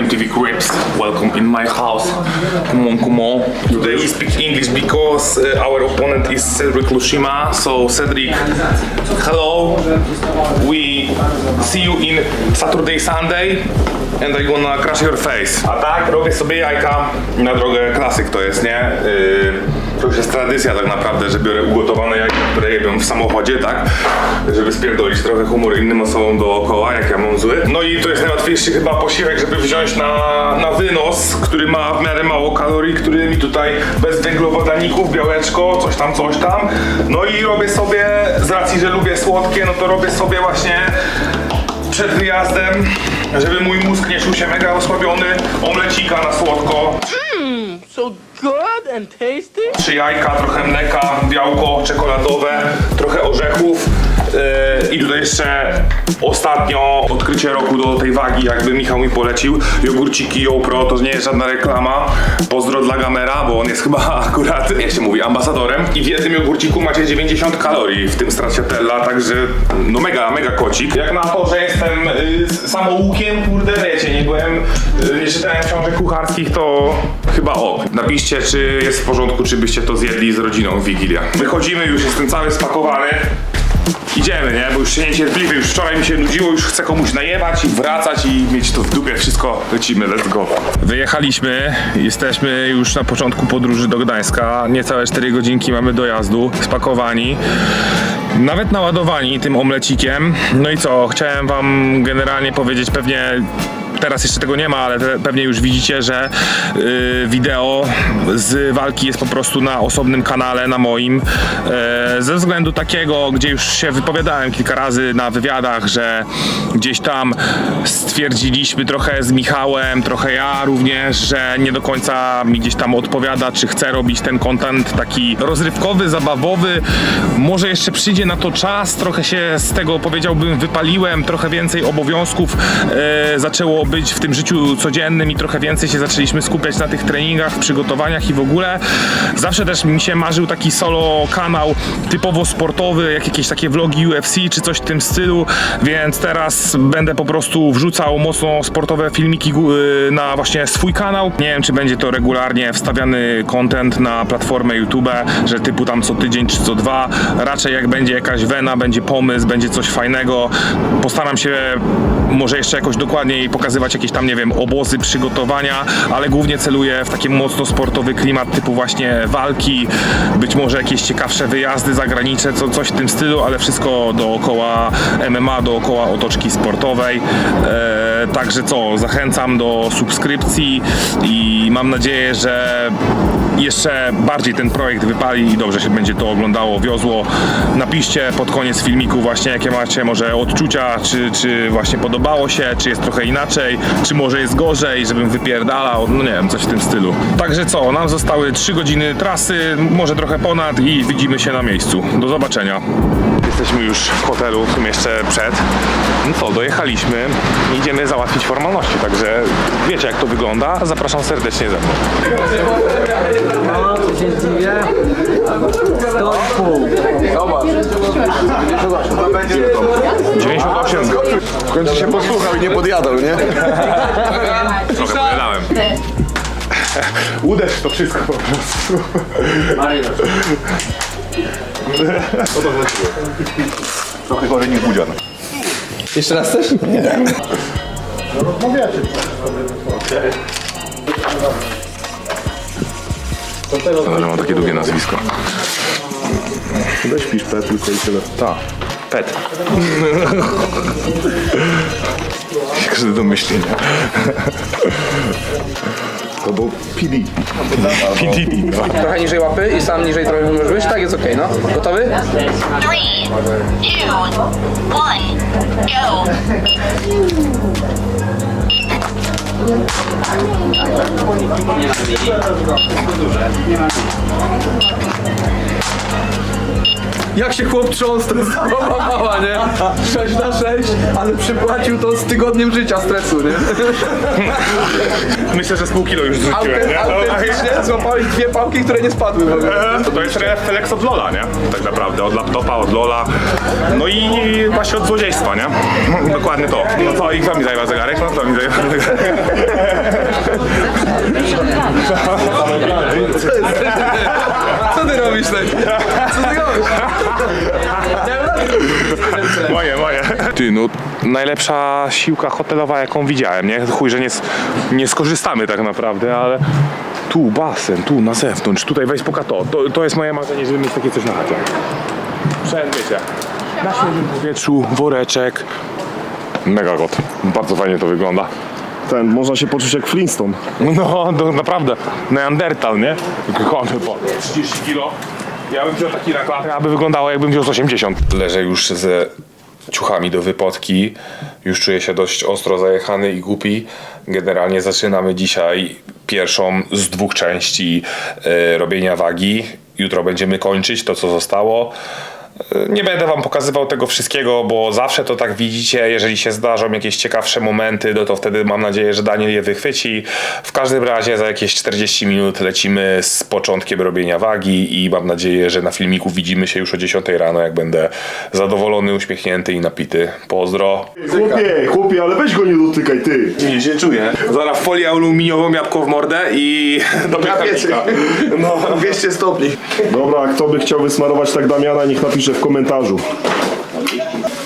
MTV Crips. Welcome in my house. Come on, come on. Today we speak English because uh, our opponent is Cedric Lushima. So Cedric, hello. We see you in Saturday, Sunday. And I gonna crush your face. A tak, robię sobie jajka na drogę klasyk to jest, nie? Yy, to już jest tradycja tak naprawdę, że biorę ugotowane jajka, które w samochodzie, tak? Żeby spierdolić trochę humor innym osobom dookoła, jak ja mam zły. No i to jest najłatwiejszy chyba posiłek, żeby wziąć na, na wynos, który ma w miarę mało kalorii, który mi tutaj bez węglowodaników, białeczko, coś tam, coś tam. No i robię sobie, z racji, że lubię słodkie, no to robię sobie właśnie przed wyjazdem, żeby mój mózg nie czuł się mega osłabiony, omlecika na słodko, So good and tasty. trzy jajka, trochę mleka, białko czekoladowe, trochę orzechów. Yy, I tutaj jeszcze ostatnio odkrycie roku do tej wagi, jakby Michał mi polecił. Jogurciki YoPro, to nie jest żadna reklama. Pozdro dla Gamera, bo on jest chyba akurat, jak się mówi, ambasadorem. I w jednym jogurciku macie 90 kalorii, w tym stracciatella, także no mega, mega kocik. Jak na to, że jestem yy, samoukiem, kurde, wiecie, nie byłem, yy, nie czytałem książek kucharskich, to chyba o. Napiszcie, czy jest w porządku, czy byście to zjedli z rodziną w Wigilię. Wychodzimy, już jestem cały spakowany. Idziemy, nie? Bo już się niecierpliwie, już wczoraj mi się nudziło, już chcę komuś najebać i wracać i mieć to w dupie, wszystko, lecimy, let's go. Wyjechaliśmy, jesteśmy już na początku podróży do Gdańska, niecałe 4 godzinki mamy dojazdu, spakowani. Nawet naładowani tym omlecikiem. No i co, chciałem wam generalnie powiedzieć pewnie Teraz jeszcze tego nie ma, ale pewnie już widzicie, że y, wideo z walki jest po prostu na osobnym kanale, na moim. E, ze względu takiego, gdzie już się wypowiadałem kilka razy na wywiadach, że gdzieś tam stwierdziliśmy trochę z Michałem, trochę ja również, że nie do końca mi gdzieś tam odpowiada, czy chcę robić ten content taki rozrywkowy, zabawowy. Może jeszcze przyjdzie na to czas, trochę się z tego powiedziałbym wypaliłem, trochę więcej obowiązków e, zaczęło być w tym życiu codziennym i trochę więcej się zaczęliśmy skupiać na tych treningach, przygotowaniach i w ogóle. Zawsze też mi się marzył taki solo kanał typowo sportowy, jak jakieś takie vlogi UFC czy coś w tym stylu, więc teraz będę po prostu wrzucał mocno sportowe filmiki y, na właśnie swój kanał. Nie wiem, czy będzie to regularnie wstawiany content na platformę YouTube, że typu tam co tydzień czy co dwa. Raczej jak będzie jakaś wena, będzie pomysł, będzie coś fajnego, postaram się może jeszcze jakoś dokładniej pokazywać jakieś tam, nie wiem, obozy przygotowania, ale głównie celuję w taki mocno sportowy klimat typu właśnie walki, być może jakieś ciekawsze wyjazdy zagraniczne, co, coś w tym stylu, ale wszystko dookoła MMA, dookoła otoczki sportowej. E, także co, zachęcam do subskrypcji i mam nadzieję, że jeszcze bardziej ten projekt wypali i dobrze się będzie to oglądało, wiozło. Napiszcie pod koniec filmiku właśnie jakie macie może odczucia, czy, czy właśnie podobało się, czy jest trochę inaczej, czy może jest gorzej, żebym wypierdalał, no nie wiem, coś w tym stylu. Także co, nam zostały 3 godziny trasy, może trochę ponad i widzimy się na miejscu. Do zobaczenia. Jesteśmy już w hotelu, w sumie jeszcze przed. No to, dojechaliśmy, idziemy załatwić formalności, także wiecie jak to wygląda. Zapraszam serdecznie ze mną. No, co się dziwię? To pół. 98. W końcu się posłuchał i nie podjadał, nie? Trochę pogadałem. Uderz to wszystko po prostu. Trochę chory niż budzian. Jeszcze raz też? Ale mam takie długie nazwisko. Weź pisz P tylko i tyle. Tak. Pet. Każdy domyśli, nie? To był PD. Trochę niżej łapy i sam niżej trochę możesz być? Tak, jest okej, no. Gotowy? Three, two, one, go. Jak się chłop trząsł, stresowa mała, nie? 6 na 6, ale przypłacił to z tygodniem życia stresu, nie? Myślę, że z pół kilo już zrzuciłem, nie? Autentycznie złapałeś dwie pałki, które nie spadły w ogóle. To, to jest refleks od Lola, nie? Tak naprawdę, od laptopa, od Lola. No i właśnie od złodziejstwa, nie? Dokładnie to. No co, i kto mi zajęła zegarek? No kto mi zajęła zegarek? Co ty robisz tak? Co ty robisz? Moje, moje. Ty, no najlepsza siłka hotelowa jaką widziałem, nie? Chuj, że nie, nie skorzystamy tak naprawdę, ale tu basen, tu na zewnątrz, tutaj weź poka to. to. To jest moje marzenie, żeby mieć takie coś na chacie. Wiecie, na świeżym powietrzu, woreczek. Mega god. Bardzo fajnie to wygląda. Ten, można się poczuć jak Flintstone. No, to naprawdę. Neandertal, nie? Kony po 30 kilo. Ja bym wziął taki na klatę, aby wyglądało jakbym wziął z 80. Leżę już ze ciuchami do wypotki. Już czuję się dość ostro zajechany i głupi. Generalnie zaczynamy dzisiaj pierwszą z dwóch części e, robienia wagi. Jutro będziemy kończyć to, co zostało. Nie będę wam pokazywał tego wszystkiego, bo zawsze to tak widzicie. Jeżeli się zdarzą jakieś ciekawsze momenty, no to wtedy mam nadzieję, że Daniel je wychwyci. W każdym razie za jakieś 40 minut lecimy z początkiem robienia wagi i mam nadzieję, że na filmiku widzimy się już o 10 rano, jak będę zadowolony, uśmiechnięty i napity. Pozdro. Chłopie, chłopie, ale weź go nie dotykaj, ty. Nie się czuję. Zaraz folię aluminiową, jabłko w mordę i do piekarnika. No, 200 stopni. Dobra, kto by chciał wysmarować tak Damiana, niech napisze w komentarzu.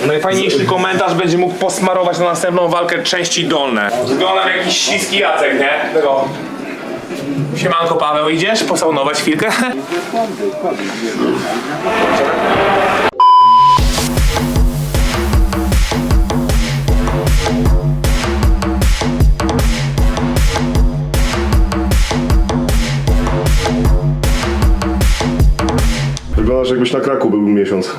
Najfajniejszy komentarz będzie mógł posmarować na następną walkę części dolne. Wyglądam jak jakiś śliski Jacek, nie? Tego. Siemanko Paweł, idziesz posaunować chwilkę? Wyglądasz jakbyś na kraku był miesiąc.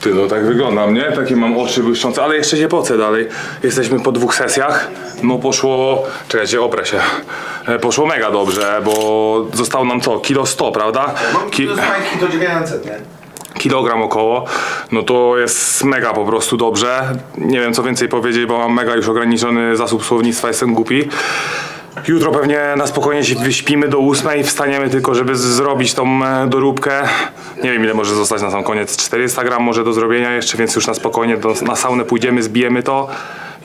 Ty, no tak wyglądam, nie? Takie mam oczy błyszczące, ale jeszcze się pocę dalej. Jesteśmy po dwóch sesjach. No poszło, czekajcie, oprę się. E, Poszło mega dobrze, bo zostało nam co? Kilo 100, prawda? Ki- to 900, nie? kilogram około, no to jest mega po prostu dobrze. Nie wiem co więcej powiedzieć, bo mam mega już ograniczony zasób słownictwa, jestem głupi. Jutro pewnie na spokojnie się wyśpimy do ósmej, wstaniemy tylko, żeby zrobić tą e, doróbkę. Nie wiem ile może zostać na sam koniec, 400 gram może do zrobienia jeszcze, więc już na spokojnie do, na saunę pójdziemy, zbijemy to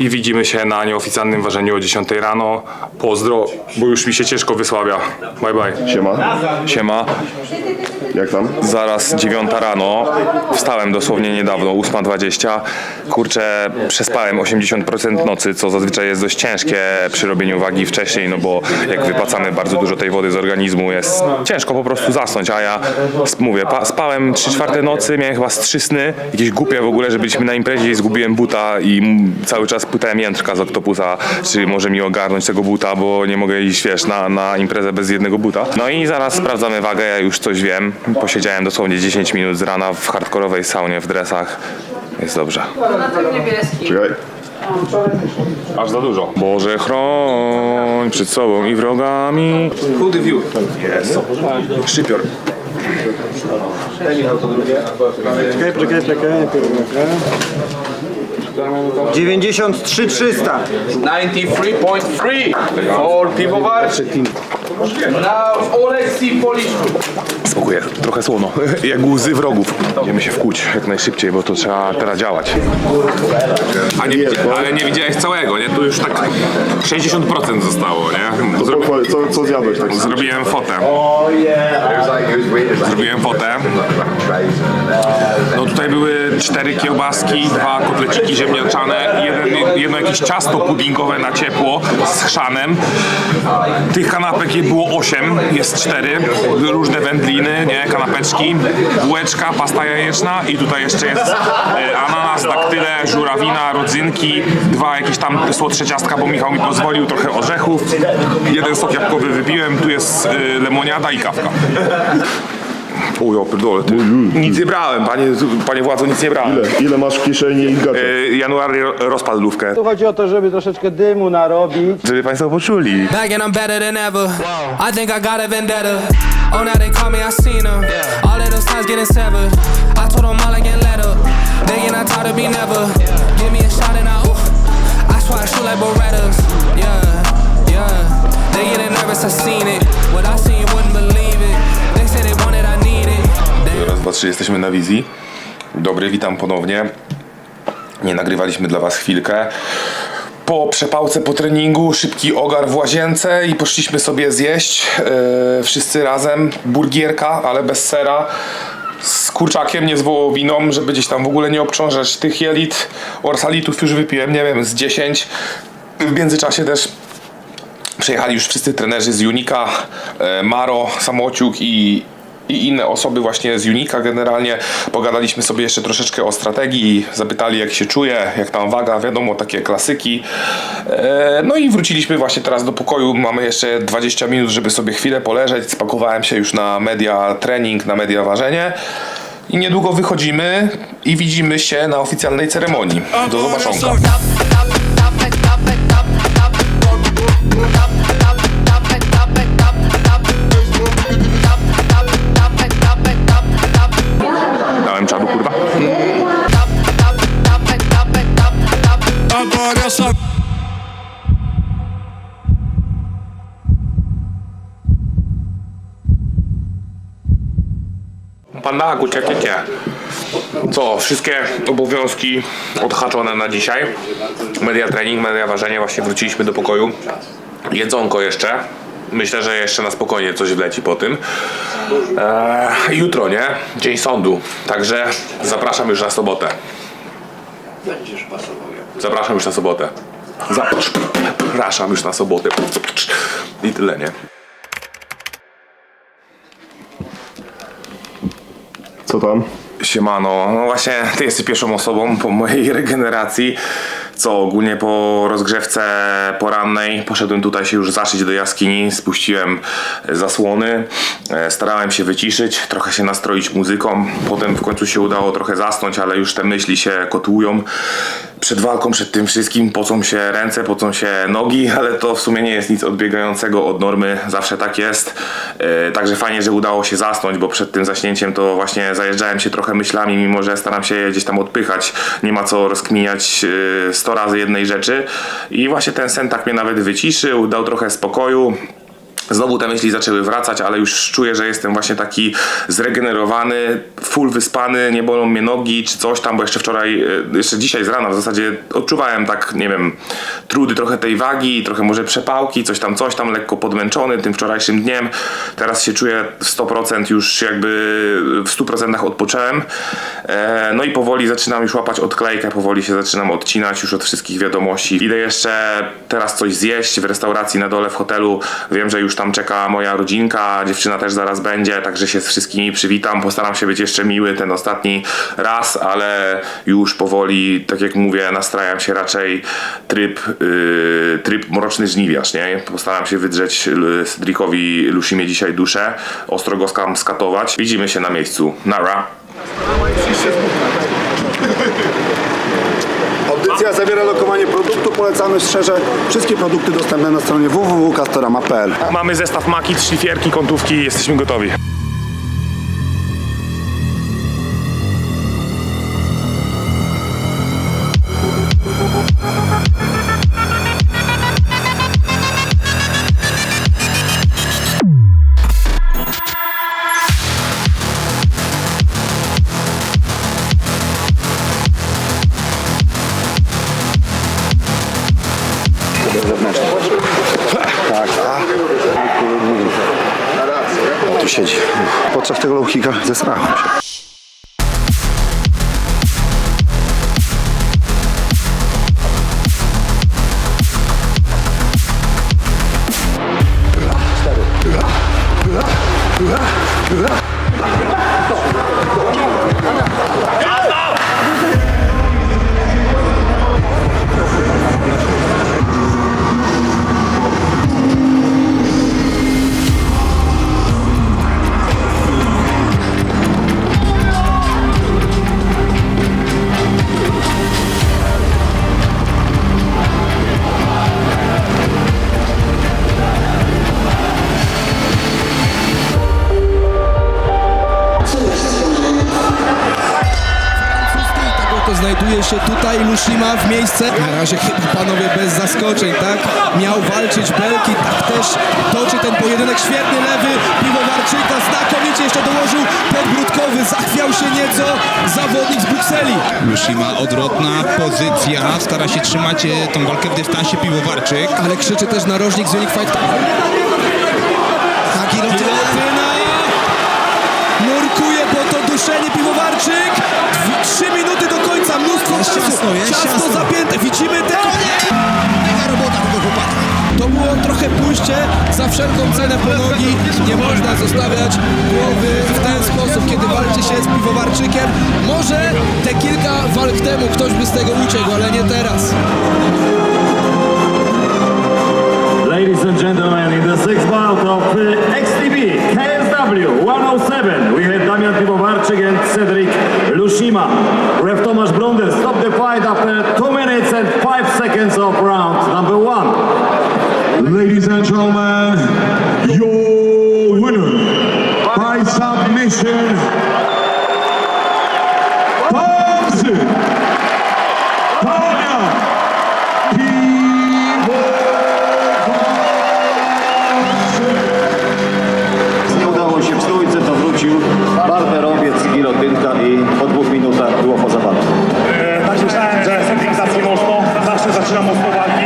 i widzimy się na nieoficjalnym ważeniu o 10 rano. Pozdro, bo już mi się ciężko wysłabia. Bye bye. Siema, Siema. jak tam? Zaraz dziewiąta rano, wstałem dosłownie niedawno, 8.20. Kurczę, przespałem 80% nocy, co zazwyczaj jest dość ciężkie przy robieniu wagi wcześniej, no bo jak wypłacamy bardzo dużo tej wody z organizmu, jest ciężko po prostu zasnąć, a ja sp- mówię, pa, spałem 3 czwarte nocy, miałem chyba z trzy sny, jakieś głupie w ogóle, że byliśmy na imprezie i zgubiłem buta i m- cały czas pytałem Jędrka z Octopusa, czy może mi ogarnąć tego buta, bo nie mogę iść, wiesz, na, na imprezę bez jednego buta. No i zaraz sprawdzamy wagę, ja już coś wiem. Posiedziałem dosłownie 10 minut z rana w hardkorowej saunie w dresach. Jest dobrze. Czekaj. Aż za dużo. Boże, chroń przed sobą i wrogami. The view? Jest. Szczypior. Czekaj, czekaj, czekaj, 93 300. 93.3 for piwowar. Now see Polish. Smakuje trochę słono, jak łzy wrogów. Będziemy się wkuć jak najszybciej, bo to trzeba teraz działać. A nie, widzi- ale nie widziałeś całego, nie? Tu już tak 60% zostało, nie? To pochwal- co, co zjadłeś tak? Zrobiłem fotę. Zrobiłem fotę. No tutaj były cztery kiełbaski, dwa kotleciki ziemniaczane, jeden, jedno jakieś ciasto puddingowe na ciepło z chrzanem. Tych kanapek było osiem, jest cztery. Różne wędliny, nie, kanapeczki, bułeczka, pasta jajeczna i tutaj jeszcze jest e, ananas, daktyle, żurawina, rodzynki, dwa jakieś tam słodsze ciastka, bo Michał mi pozwolił, trochę orzechów, jeden sok jabłkowy wypiłem, tu jest e, lemoniada i kawka. O ja pierdolę, ty. Nic nie brałem, panie, panie władzo, nic nie brałem. Ile, ile masz w kieszeni i gacie? E, Januar rozpadł lówkę, Tu chodzi o to, żeby troszeczkę dymu narobić. żeby państwo poczuli. Back and I'm better than ever. I think I got a vendetta. Oh, now they call me, I seen them. All of those times getting severed. I told them all I get let up. They ain't not taught to be never. Give me a shot and I, ooh, I swear I shoot like Berettas. Yeah, yeah. They getting nervous, I seen it. What I seen, you wouldn't believe They Raz, dwa, trzy, jesteśmy na wizji. Dobry, witam ponownie. Nie nagrywaliśmy dla was chwilkę. Po przepałce po treningu, szybki ogar w łazience i poszliśmy sobie zjeść e, wszyscy razem burgierka, ale bez sera z kurczakiem, nie z wołowiną, żeby gdzieś tam w ogóle nie obciążać tych jelit. Orsalitów już wypiłem, nie wiem, z 10. W międzyczasie też Przyjechali już wszyscy trenerzy z Unika, e, Maro, Samociuk i, i inne osoby właśnie z Unika generalnie. Pogadaliśmy sobie jeszcze troszeczkę o strategii, zapytali jak się czuje, jak tam waga, wiadomo, takie klasyki. E, No i wróciliśmy właśnie teraz do pokoju. Mamy jeszcze 20 minut, żeby sobie chwilę poleżeć. Spakowałem się już na media trening, na media ważenie. I niedługo wychodzimy i widzimy się na oficjalnej ceremonii. Do zobaczonka. Wszystkie obowiązki odhaczone na dzisiaj. Media trening, media ważenie, właśnie wróciliśmy do pokoju. Jedzonko jeszcze. Myślę, że jeszcze na spokojnie coś wleci po tym. Eee, jutro, nie? Dzień sądu. Także zapraszam już na sobotę. Zapraszam już na sobotę. Zapraszam już na sobotę. I tyle, nie? Co tam? Siemano, no właśnie ty jesteś pierwszą osobą po mojej regeneracji, co ogólnie po rozgrzewce porannej poszedłem tutaj się już zaszyć do jaskini, spuściłem zasłony, e, starałem się wyciszyć, trochę się nastroić muzyką, potem w końcu się udało trochę zasnąć, ale już te myśli się kotłują. Przed walką, przed tym wszystkim pocą się ręce, pocą się nogi, ale to w sumie nie jest nic odbiegającego od normy, zawsze tak jest. E, Także fajnie, że udało się zasnąć, bo przed tym zaśnięciem to właśnie zajeżdżałem się trochę myślami, mimo że staram się je gdzieś tam odpychać. Nie ma co rozkminiać e, 100 razy jednej rzeczy. I właśnie ten sen tak mnie nawet wyciszył, dał trochę spokoju. Znowu te myśli zaczęły wracać, ale już czuję, że jestem właśnie taki zregenerowany, full wyspany, nie bolą mnie nogi czy coś tam, bo jeszcze wczoraj, e, jeszcze dzisiaj z rana w zasadzie odczuwałem tak, nie wiem, trudy trochę tej wagi, trochę może przepałki, coś tam, coś tam, lekko podmęczony tym wczorajszym dniem. Teraz się czuję w 100% już jakby w 100% odpocząłem. E, No i powoli zaczynam już łapać odklejkę, powoli się zaczynam odcinać już od wszystkich wiadomości. Idę jeszcze teraz coś zjeść w restauracji na dole w hotelu. Wiem, że już tam czeka moja rodzinka, dziewczyna też zaraz będzie, także się z wszystkimi przywitam. Postaram się być jeszcze miły ten ostatni raz, ale już powoli, tak jak mówię, nastrajam się raczej tryb, yy, tryb mroczny żniwiarz, nie? Postaram się wydrzeć Cedricowi Lusimie dzisiaj duszę, ostro go skatować. Widzimy się na miejscu. Nara. Audycja zawiera lokowanie produktu, polecamy szczerze wszystkie produkty dostępne na stronie www.castorama.pl Mamy zestaw maki, szlifierki, kątówki, jesteśmy gotowi. Tu siedzi. Podczas tego low kicka zesrałem się. Się tutaj Lushima w miejsce. Na razie chyba panowie bez zaskoczeń, tak? Miał walczyć Belki, tak też toczy ten pojedynek. Świetny lewy piwowarczyka, znakomicie jeszcze dołożył podbródkowy, zachwiał się nieco zawodnik z Brukseli. Lushima odwrotna pozycja, stara się trzymać e, tą walkę w dystansie piwowarczyk. Ale krzyczy też narożnik z Unique Fight. Tak, Gilotyna! Nurkuje po to duszenie piwowarczyk. Trzy minuty Jest ciasno, jest ciasno ciasno. zapięte, widzimy te... Mega robota tego chłopaka. To było trochę pójście za wszelką cenę po nogi. Nie można zostawiać głowy w ten sposób, kiedy walczy się z piwowarczykiem. Może te kilka walk temu ktoś by z tego uciekł, ale nie teraz. Wrócił barberowiec, gilotynka i po dwóch minutach było poza walką. Tak myślałem, że Cedric zacznie mocno, zawsze zaczyna mocno walki.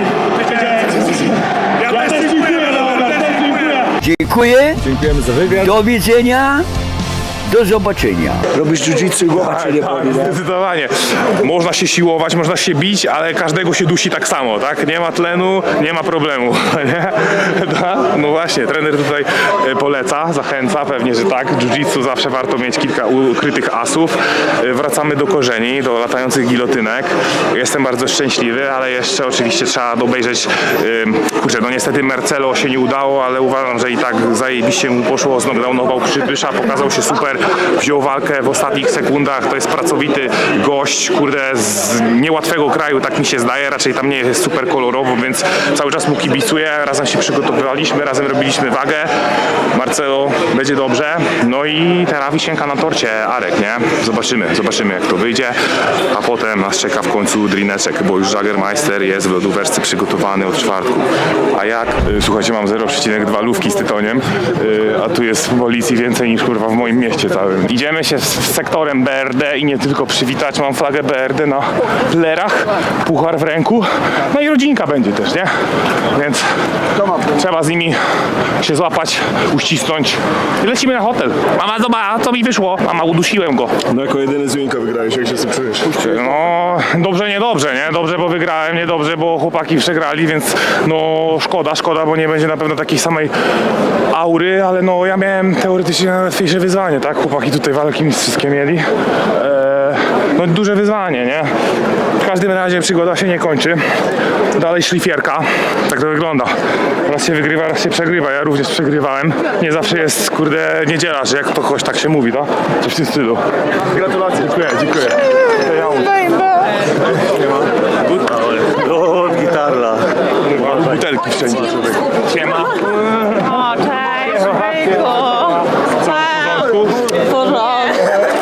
Ja też dziękuję, ja też dziękuję. Dziękuję. Dziękujemy za wywiad. Do widzenia. Do zobaczenia. Robisz jiu-jitsu i głowa cię nie boli, nie? Zdecydowanie. Można się siłować, można się bić, ale każdego się dusi tak samo, tak? Nie ma tlenu, nie ma problemu, nie? No właśnie, trener tutaj e, poleca, zachęca, pewnie, że tak. Jiu-jitsu zawsze warto mieć kilka ukrytych asów. E, Wracamy do korzeni, do latających gilotynek. Jestem bardzo szczęśliwy, ale jeszcze oczywiście trzeba obejrzeć, kurczę, no niestety Marcelo się nie udało, ale uważam, że i tak zajebiście mu poszło, znokdownował Przypysza, pokazał się super, wziął walkę w ostatnich sekundach, to jest pracowity gość, kurde, z niełatwego kraju, tak mi się zdaje, raczej tam nie jest super kolorowo, więc cały czas mu kibicuję, razem się przygotowywaliśmy, razem robiliśmy wagę, Marcelo będzie dobrze, no i teraz wisienka na torcie, Arek, nie? Zobaczymy, zobaczymy jak to wyjdzie, a potem nas czeka w końcu drineczek, bo już Jagermeister jest w lodóweczce przygotowany od czwartku, a jak? Y, Słuchajcie, mam 0,2 lówki z tytoniem, y, a tu jest policji więcej niż kurwa w moim mieście całym. Idziemy się z z sektorem BRD i nie tylko przywitać, mam flagę BRD na plerach, puchar w ręku, no i rodzinka będzie też, nie? Więc trzeba z nimi się złapać, uścisnąć i lecimy na hotel. Mama, zobacz, co mi wyszło? Mama, udusiłem go. No jako jedyny z Unika wygrałeś, jak się sobie czujesz? No, dobrze, niedobrze, nie? Dobrze, bo wygrałem, niedobrze, bo chłopaki przegrali, więc no szkoda, szkoda, bo nie będzie na pewno takiej samej aury, ale no ja miałem teoretycznie najłatwiejsze wyzwanie, tak? Chłopaki tutaj walki mistrzowskie mieli. Eee, no duże wyzwanie, nie? W każdym razie przygoda się nie kończy. Dalej szlifierka. Tak to wygląda. Raz się wygrywa, raz się przegrywa. Ja również przegrywałem. Nie zawsze jest, kurde, niedziela, że jak to kogoś tak się mówi, tak? Coś w tym stylu. Gratulacje. Dziękuję, dziękuję. Butelki wszędzie. Siema. O, cześć, Byku! Cześć! W porządku.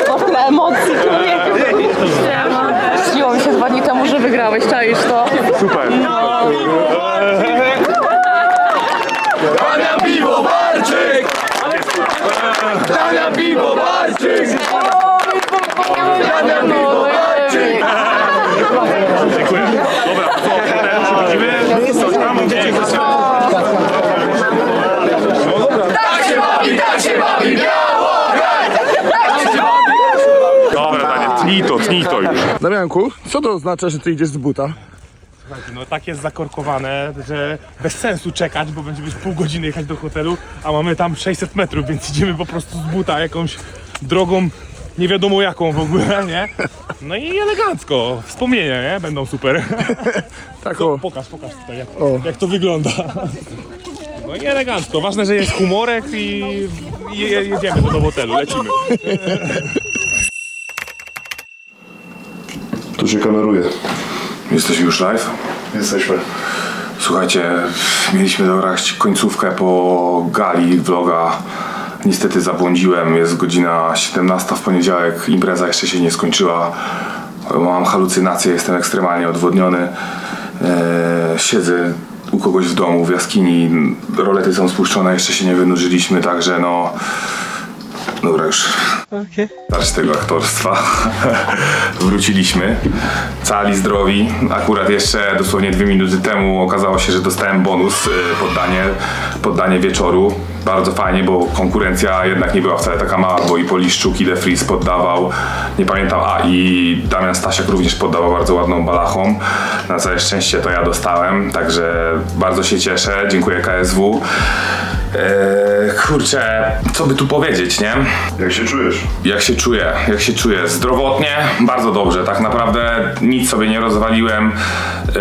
Masz tyle emocji, człowieku. Śniło mi się dwa dni temu, że wygrałeś, czaisz to? Super. Dziękuję. Dobra, co? Potem Widzimy? Coś tam gdzieś. Dobra, Daniel, tnij to, tnij to. Damianku, co to oznacza, że ty idziesz z buta? No tak jest zakorkowane, że bez sensu czekać, bo będziemy pół godziny jechać do hotelu, a mamy tam 600 metrów, więc idziemy po prostu z buta jakąś drogą, nie wiadomo jaką w ogóle, nie? No i elegancko, wspomnienia, nie? Będą super. Tak o. Pokaż, pokaż tutaj, jak, jak to wygląda. No i elegancko, ważne, że jest humorek i, i je- jedziemy do hotelu, lecimy. Tu się kameruje. Jesteśmy już live? Jesteśmy. Słuchajcie, mieliśmy dograć końcówkę po gali vloga. Niestety zabłądziłem, jest godzina 17 w poniedziałek, impreza jeszcze się nie skończyła. Mam halucynacje, jestem ekstremalnie odwodniony. Eee, siedzę u kogoś w domu, w jaskini, rolety są spuszczone, jeszcze się nie wynurzyliśmy, także no... Dobra już. Starczy tego aktorstwa. Wróciliśmy. Cali zdrowi. Akurat jeszcze dosłownie dwie minuty temu okazało się, że dostałem bonus y, poddanie, poddanie wieczoru. Bardzo fajnie, bo konkurencja jednak nie była wcale taka mała, bo i Poliszczuk, i De Vries poddawał. Nie pamiętam, a i Damian Stasiak również poddawał bardzo ładną balachą. Na całe szczęście to ja dostałem, także bardzo się cieszę. Dziękuję KSW. Eee, kurczę, co by tu powiedzieć, nie? Jak się czujesz? Jak się czuję? Jak się czuję? Zdrowotnie? Bardzo dobrze. Tak naprawdę nic sobie nie rozwaliłem. Yy,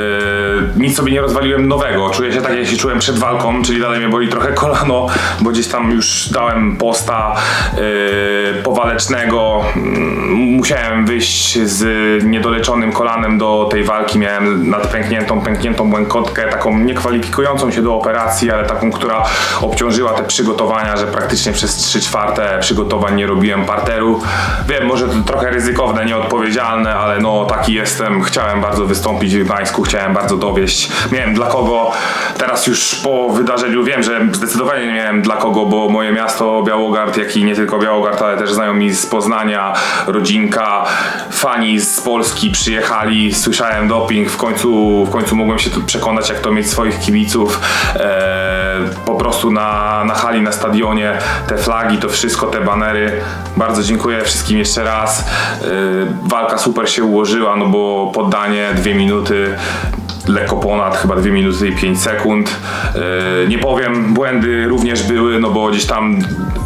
nic sobie nie rozwaliłem nowego. Czuję się tak, jak się czułem przed walką, czyli dalej mnie boli trochę kolano, bo gdzieś tam już dałem posta yy, powalecznego. Mm, Musiałem wyjść z niedoleczonym kolanem do tej walki. Miałem nadpękniętą, pękniętą błękotkę, taką niekwalifikującą się do operacji, ale taką, która obciążyła te przygotowania, że praktycznie przez 3 czwarte przygotowań nie robiłem parteru. Wiem, może to trochę ryzykowne, nieodpowiedzialne, ale no taki jestem. Chciałem bardzo wystąpić w Gdańsku, chciałem bardzo dowieść. Miałem dla kogo. Teraz już po wydarzeniu wiem, że zdecydowanie nie miałem dla kogo, bo moje miasto Białogard, jak i nie tylko Białogard, ale też znajomi z Poznania, rodzinka, fani z Polski przyjechali, słyszałem doping, w końcu, w końcu mogłem się przekonać, jak to mieć swoich kibiców. Eee, po prostu na, na hali, na stadionie, te flagi, to wszystko, te banery. Bardzo dziękuję wszystkim jeszcze raz. Yy, walka super się ułożyła, no bo poddanie dwie minuty. Lekko ponad, chyba 2 minuty i 5 sekund. Yy, nie powiem, błędy również były, no bo gdzieś tam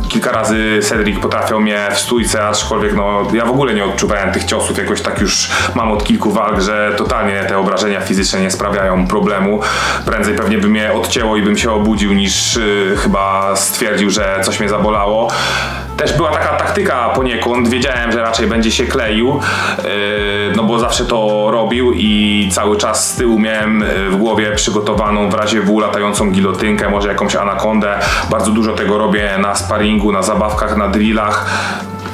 kilka razy Cedric potrafiał mnie w stójce, aczkolwiek no ja w ogóle nie odczuwałem tych ciosów, jakoś tak już mam od kilku walk, że totalnie te obrażenia fizyczne nie sprawiają problemu. Prędzej pewnie by mnie odcięło i bym się obudził niż yy, chyba stwierdził, że coś mnie zabolało. Też była taka taktyka poniekąd, wiedziałem, że raczej będzie się kleił, yy, no bo zawsze to robił i cały czas z tyłu miałem yy, w głowie przygotowaną w razie W latającą gilotynkę, może jakąś anakondę. Bardzo dużo tego robię na sparingu, na zabawkach, na drillach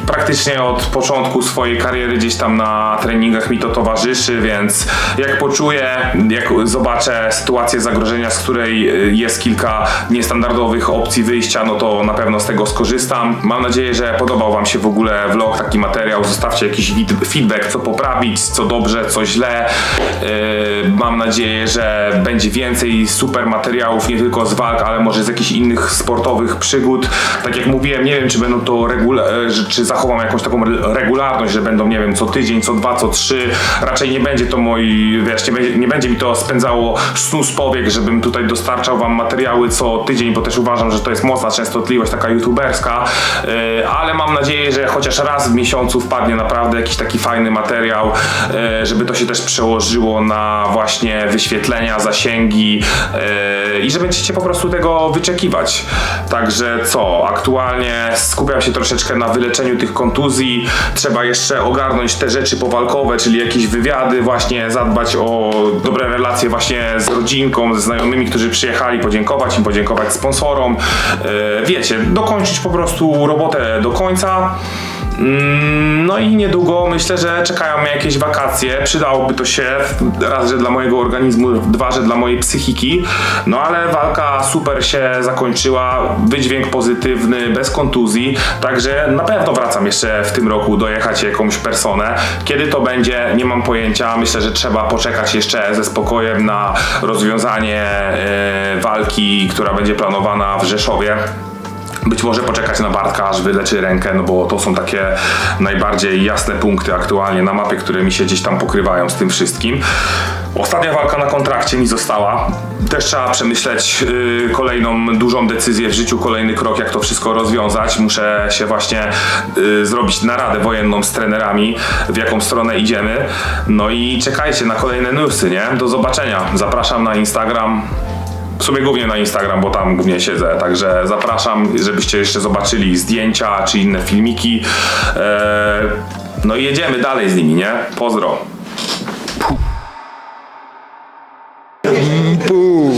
praktycznie od początku swojej kariery gdzieś tam na treningach mi to towarzyszy, więc jak poczuję, jak zobaczę sytuację zagrożenia, z której y, jest kilka niestandardowych opcji wyjścia, no to na pewno z tego skorzystam. Mam nadzieję, że podobał Wam się w ogóle vlog, taki materiał. Zostawcie jakiś feedback, co poprawić, co dobrze, co źle. Yy, mam nadzieję, że będzie więcej super materiałów, nie tylko z walk, ale może z jakichś innych sportowych przygód. Tak jak mówiłem, nie wiem, czy będą to regula- że- czy zachowam jakąś taką re- regularność, że będą, nie wiem, co tydzień, co dwa, co trzy. Raczej nie będzie to moi, wiesz, nie będzie, nie będzie mi to spędzało snu z powiek, żebym tutaj dostarczał wam materiały co tydzień, bo też uważam, że to jest mocna częstotliwość taka youtuberska, yy, ale mam nadzieję, że chociaż raz w miesiącu wpadnie naprawdę jakiś taki fajny materiał, yy, żeby to się też przełożyło na właśnie wyświetlenia, zasięgi yy, i że będziecie po prostu tego wyczekiwać. Także co, aktualnie skupiam się troszeczkę na wyleczeniu tych kontuzji. Trzeba jeszcze ogarnąć te rzeczy powalkowe, czyli jakieś wywiady, właśnie zadbać o dobre relacje właśnie z rodzinką, ze znajomymi, którzy przyjechali, podziękować im, podziękować sponsorom. Yy, wiecie, dokończyć po prostu robotę do końca. Mm, No i niedługo myślę, że czekają mnie jakieś wakacje. Przydałoby to się raz, że dla mojego organizmu, dwa, że dla mojej psychiki. No ale walka super się zakończyła, wydźwięk pozytywny, bez kontuzji. Także na pewno wracam jeszcze w tym roku dojechać jakąś personę. Kiedy to będzie, nie mam pojęcia. Myślę, że trzeba poczekać jeszcze ze spokojem na rozwiązanie e, walki, która będzie planowana w Rzeszowie. Być może poczekać na Bartka, aż wyleczy rękę, no bo to są takie najbardziej jasne punkty aktualnie na mapie, które mi się gdzieś tam pokrywają z tym wszystkim. Ostatnia walka na kontrakcie mi została. Też trzeba przemyśleć yy, kolejną dużą decyzję w życiu, kolejny krok, jak to wszystko rozwiązać. Muszę się właśnie yy, zrobić naradę wojenną z trenerami, w jaką stronę idziemy. No i czekajcie na kolejne newsy, nie? Do zobaczenia. Zapraszam na Instagram. W sumie głównie na Instagram, bo tam głównie siedzę, także zapraszam, żebyście jeszcze zobaczyli zdjęcia czy inne filmiki. Eee, no i jedziemy dalej z nimi, nie? Pozdro. Puh.